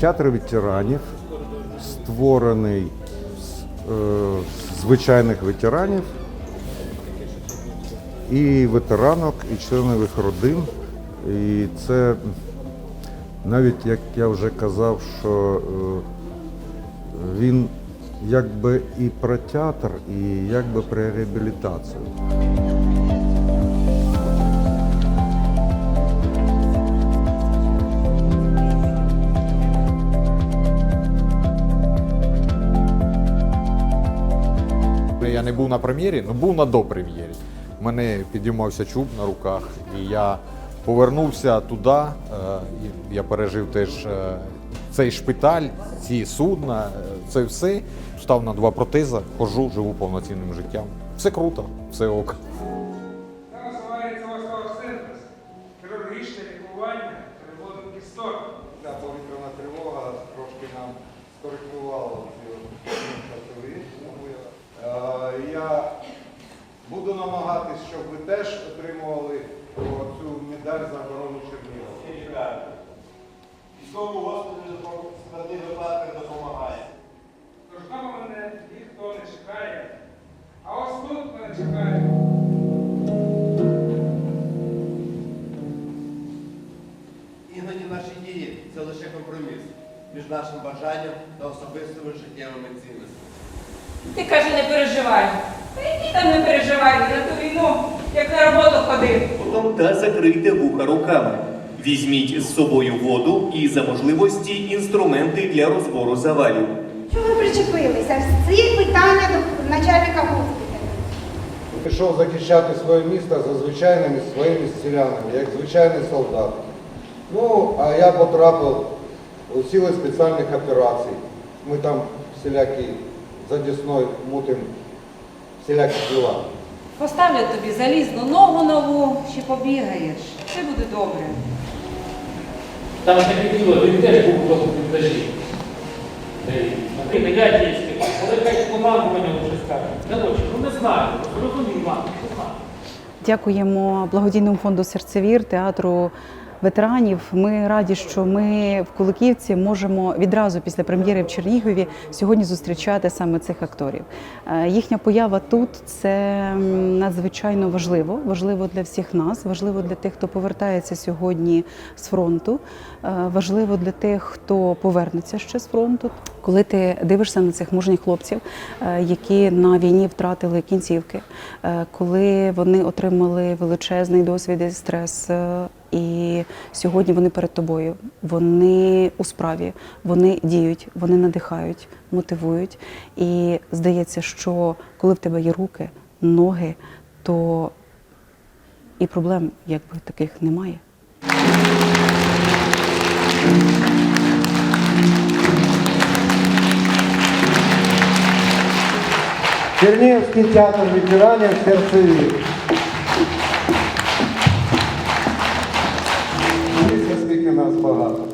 театр ветеранів створений з е, звичайних ветеранів і ветеранок, і членів їх родин. І це навіть як я вже казав, що е, він якби і про театр, і якби про реабілітацію. Я не був на прем'єрі, але був на допрем'єрі. У мене підіймався чуб на руках, і я повернувся туди. е, Я пережив теж е, цей шпиталь, ці судна, е, це все. Став на два протези, хожу, живу повноцінним життям. Все круто, все ок. Називається остеосинтез, хірургічне лікування переводу кісток. Повітряна тривога трошки нам скоректувала ці харчові умови. Е, Я буду намагатись, щоб ви теж отримували цю медаль за оборону Чернігова. Військовому госпіталю в складних випадках допомагає. Тож вдома мене ніхто не чекає, а ось тут мене чекає. Іноді наші дії це лише компроміс між нашим бажанням та особистими життєвими цінностями. Ти каже, не переживай. Та які там не переживай, на ту війну, як на роботу ходив. Потім та закрийте вуха руками. Візьміть з собою воду і за можливості інструменти для розбору завалів. Чого ви причепилися? Всі питання до начальника госпіталю. Пішов захищати своє місто за звичайними своїми селянами, як звичайний солдат. Ну, а я потрапив у сили спеціальних операцій. Ми там всілякі за Дісною мутимо всілякі діла. Поставлять тобі залізну ногу нову, ще побігаєш. Все буде добре. Там таке діло, він теж був я дійсно, але хай командування вже скаже. Коротше, ну не знаю, розумію, мам, не знаю. Дякуємо благодійному фонду Серцевір, театру ветеранів. Ми раді, що ми в Куликівці можемо відразу після прем'єри в Чернігові сьогодні зустрічати саме цих акторів. Е, Їхня поява тут це надзвичайно важливо. Важливо для всіх нас, важливо для тих, хто повертається сьогодні з фронту. е, Важливо для тих, хто повернеться ще з фронту. Коли ти дивишся на цих мужніх хлопців, е, які на війні втратили кінцівки, е, коли вони отримали величезний досвід і стрес, е, і сьогодні вони перед тобою, вони у справі, вони діють, вони надихають, мотивують. І здається, що коли в тебе є руки, ноги, то і проблем якби таких немає. Чернігівський театр ветеранів серцеві. Дивіться, скільки нас багато.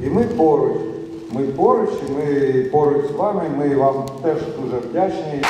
І ми поруч. Ми поруч, і ми поруч з вами. Ми вам теж дуже вдячні.